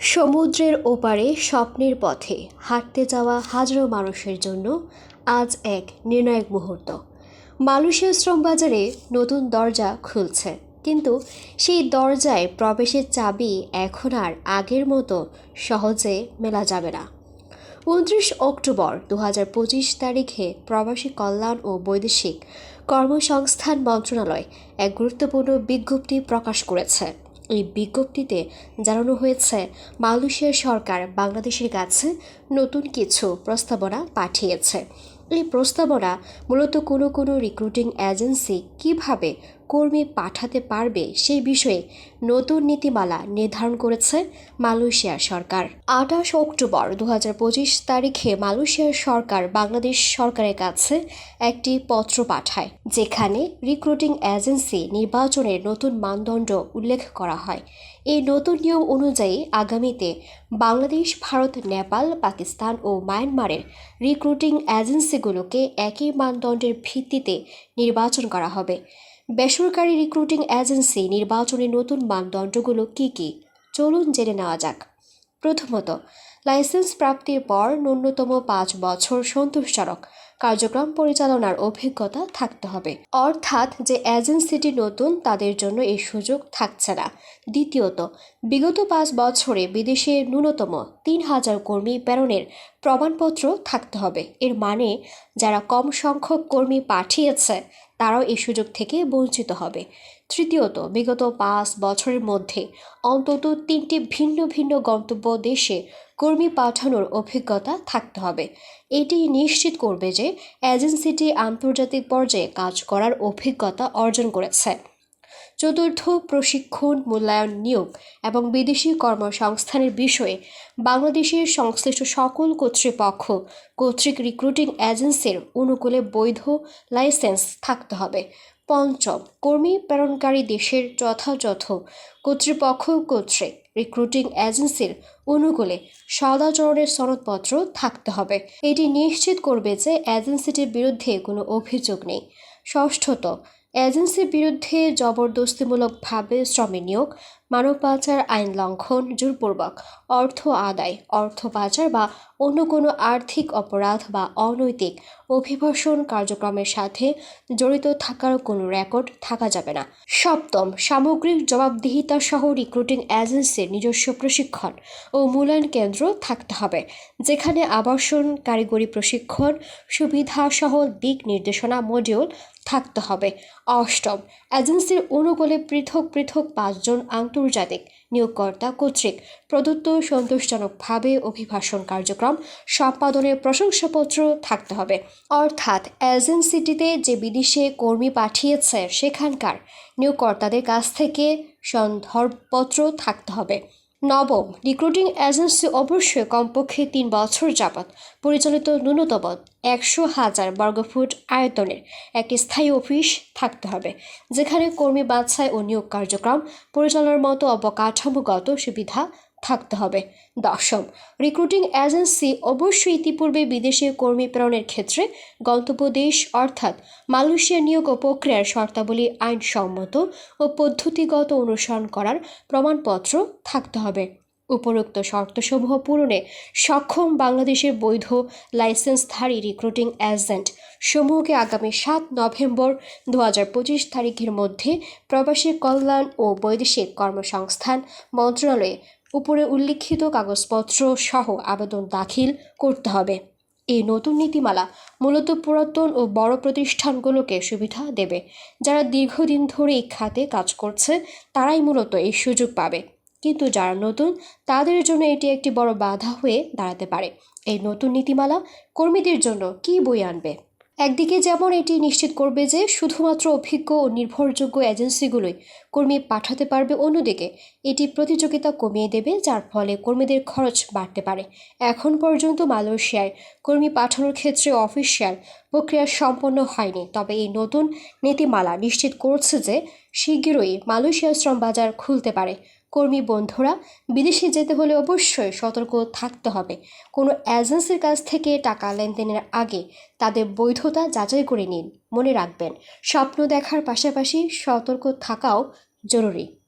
সমুদ্রের ওপারে স্বপ্নের পথে হাঁটতে যাওয়া হাজারো মানুষের জন্য আজ এক নির্ণায়ক মুহূর্ত। মালয়েশিয়া শ্রম বাজারে নতুন দরজা খুলছে, কিন্তু সেই দরজায় প্রবেশের চাবি এখন আর আগের মতো সহজে মেলা যাবে না। উনত্রিশ অক্টোবর দু তারিখে প্রবাসী কল্যাণ ও বৈদেশিক কর্মসংস্থান মন্ত্রণালয় এক গুরুত্বপূর্ণ বিজ্ঞপ্তি প্রকাশ করেছে। এই বিজ্ঞপ্তিতে জানানো হয়েছে মালয়েশিয়ার সরকার বাংলাদেশের কাছে নতুন কিছু প্রস্তাবনা পাঠিয়েছে। এই প্রস্তাবনা মূলত কোনো কোনো রিক্রুটিং এজেন্সি কীভাবে কর্মী পাঠাতে পারবে সেই বিষয়ে নতুন নীতিমালা নির্ধারণ করেছে মালয়েশিয়ার সরকার। আঠাশ অক্টোবর দু তারিখে মালয়েশিয়ার সরকার বাংলাদেশ সরকারের কাছে একটি পত্র পাঠায়, যেখানে রিক্রুটিং এজেন্সি নির্বাচনের নতুন মানদণ্ড উল্লেখ করা হয়। এই নতুন নিয়ম অনুযায়ী আগামীতে বাংলাদেশ, ভারত, নেপাল, পাকিস্তান ও মায়ানমারের রিক্রুটিং এজেন্সিগুলোকে একই মানদণ্ডের ভিত্তিতে নির্বাচন করা হবে। বেসরকারি রিক্রুটিং এজেন্সি নির্বাচনের নতুন মানদণ্ডগুলো কী কী? চলুন জেনে নেওয়া যাক। প্রথমত, লাইসেন্স প্রাপ্তির পর ন্যূনতম পাঁচ বছর সন্তোষজনক। কার্যক্রম পরিচালনার অভিজ্ঞতা থাকতে হবে। অর্থাৎ যে এজেন্সিটি নতুন, তাদের জন্য এই সুযোগ থাকছে না। দ্বিতীয়ত, বিগত পাঁচ বছরে বিদেশে ন্যূনতম তিন হাজার কর্মী প্রেরণের প্রমাণপত্র থাকতে হবে। এর মানে যারা কম সংখ্যক কর্মী পাঠিয়েছে, তারাও এই সুযোগ থেকে বঞ্চিত হবে। তৃতীয়ত, বিগত পাঁচ বছরের মধ্যে অন্তত তিনটি ভিন্ন ভিন্ন গন্তব্য দেশে কর্মী পাঠানোর অভিজ্ঞতা থাকতে হবে। এটি নিশ্চিত করবে যে এজেন্সিটি আন্তর্জাতিক পর্যায়ে কাজ করার অভিজ্ঞতা অর্জন করেছে। চতুর্থ প্রশিক্ষণ মূল্যায়ন নিয়োগ এবং বিদেশি কর্মসংস্থানের বিষয়ে বাংলাদেশের সংশ্লিষ্ট সকল কর্তৃপক্ষ কর্তৃক রিক্রুটিং এজেন্সির অনুকূলে বৈধ লাইসেন্স থাকতে হবে। পঞ্চম, কর্মী প্রেরণকারী দেশের যথাযথ কর্তৃপক্ষ কর্তৃক রিক্রুটিং এজেন্সির অনুকূলে সদাচরণের সনদপত্র থাকতে হবে। এটি নিশ্চিত করবে যে এজেন্সিটির বিরুদ্ধে কোনো অভিযোগ নেই। ষষ্ঠত এজেন্সির বিরুদ্ধে জবরদস্তিমূলকভাবে শ্রমে নিয়োগ মানব পাচার আইন লঙ্ঘন জোরপূর্বক, অর্থ আদায়, অর্থ পাচার বা অন্য কোনো আর্থিক অপরাধ বা অনৈতিক অভিবাসন কার্যক্রমের সাথে জড়িত থাকার কোনো রেকর্ড থাকা যাবে না। সপ্তম, সামগ্রিক জবাবদিহিতা সহ রিক্রুটিং এজেন্সির নিজস্ব প্রশিক্ষণ ও মূল্যায়ন কেন্দ্র থাকতে হবে, যেখানে আবাসন কারিগরি প্রশিক্ষণ, সুবিধা সহ দিক নির্দেশনা, মডিউল থাকতে হবে। অষ্টম, এজেন্সির অনুকূলে পৃথক পৃথক পাঁচজন আন্তর্জাতিক নিয়োগকর্তা কর্তৃক প্রদত্ত সন্তোষজনকভাবে অভিভাষণ কার্যক্রম সম্পাদনের প্রশংসাপত্র থাকতে হবে। অর্থাৎ এজেন্সিটিতে যে বিদেশে কর্মী পাঠিয়েছে সেখানকার নিয়োগকর্তাদের কাছ থেকে সন্দর্ভপত্র থাকতে হবে। নবম রিক্রুটিং এজেন্সি অবশ্যই কমপক্ষে তিন বছর যাবৎ পরিচালিত ন্যূনতম একশো হাজার বর্গফুট আয়তনের একটি স্থায়ী অফিস থাকতে হবে, যেখানে কর্মী বাছাই ও নিয়োগ কার্যক্রম পরিচালনার মতো অবকাঠামোগত সুবিধা থাকতে হবে। দশম রিক্রুটিং এজেন্সি অবশ্যই ইতিপূর্বে বিদেশে কর্মী প্রেরণের ক্ষেত্রে গন্তব্য দেশ অর্থাৎ মালয়েশিয়া নিয়োগ ও প্রক্রিয়ার শর্তাবলী আইনসম্মত ও পদ্ধতিগত অনুসরণ করার প্রমাণপত্র থাকতে হবে। উপরোক্ত শর্তসমূহ পূরণে সক্ষম বাংলাদেশের বৈধ লাইসেন্সধারী রিক্রুটিং এজেন্ট সমূহকে আগামী সাত নভেম্বর দু হাজার পঁচিশ তারিখের মধ্যে প্রবাসী কল্যাণ ও বৈদেশিক কর্মসংস্থান মন্ত্রণালয়ে উপরে উল্লিখিত কাগজপত্র সহ আবেদন দাখিল করতে হবে। এই নতুন নীতিমালা মূলত পুরাতন ও বড় প্রতিষ্ঠানগুলোকে সুবিধা দেবে। যারা দীর্ঘদিন ধরে এই খাতে কাজ করছে, তারাই মূলত এই সুযোগ পাবে। কিন্তু যারা নতুন, তাদের জন্য এটি একটি বড় বাধা হয়ে দাঁড়াতে পারে। এই নতুন নীতিমালা কর্মীদের জন্য কী বই আনবে? একদিকে যেমন এটি নিশ্চিত করবে যে শুধুমাত্র অভিজ্ঞ ও নির্ভরযোগ্য এজেন্সিগুলোই কর্মী পাঠাতে পারবে, অন্যদিকে এটি প্রতিযোগিতা কমিয়ে দেবে, যার ফলে কর্মীদের খরচ বাড়তে পারে। এখন পর্যন্ত মালয়েশিয়ায় কর্মী পাঠানোর ক্ষেত্রে অফিসিয়াল প্রক্রিয়া সম্পন্ন হয়নি, তবে এই নতুন নীতিমালা নিশ্চিত করছে যে শীঘ্রই মালয়েশিয়ার শ্রম বাজার খুলতে পারে। কর্মী বন্ধুরা, বিদেশে যেতে হলে অবশ্যই সতর্ক থাকতে হবে। কোনো এজেন্সির কাছ থেকে টাকা লেনদেনের আগে তাদের বৈধতা যাচাই করে নিন, মনে রাখবেন। স্বপ্ন দেখার পাশাপাশি সতর্ক থাকাও জরুরি।